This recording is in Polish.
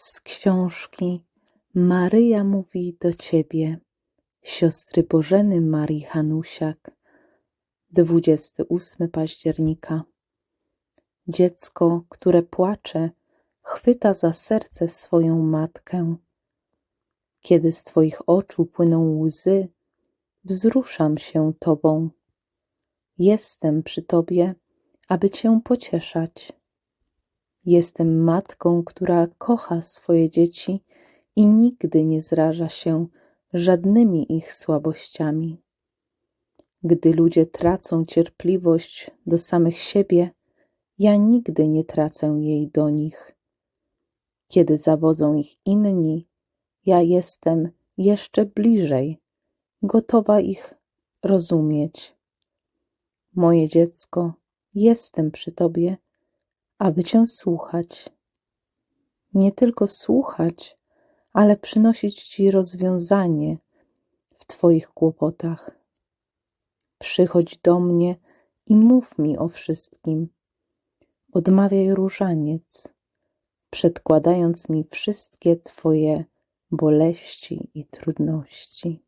Z książki Maryja mówi do Ciebie, siostry Bożeny Marii Hanusiak, 28 października. Dziecko, które płacze, chwyta za serce swoją matkę. Kiedy z Twoich oczu płyną łzy, wzruszam się Tobą. Jestem przy Tobie, aby Cię pocieszać. Jestem matką, która kocha swoje dzieci i nigdy nie zraża się żadnymi ich słabościami. Gdy ludzie tracą cierpliwość do samych siebie, ja nigdy nie tracę jej do nich. Kiedy zawodzą ich inni, ja jestem jeszcze bliżej, gotowa ich rozumieć. Moje dziecko, jestem przy Tobie, aby Cię słuchać. Nie tylko słuchać, ale przynosić Ci rozwiązanie w Twoich kłopotach. Przychodź do mnie i mów mi o wszystkim. Odmawiaj różaniec, przedkładając mi wszystkie Twoje boleści i trudności.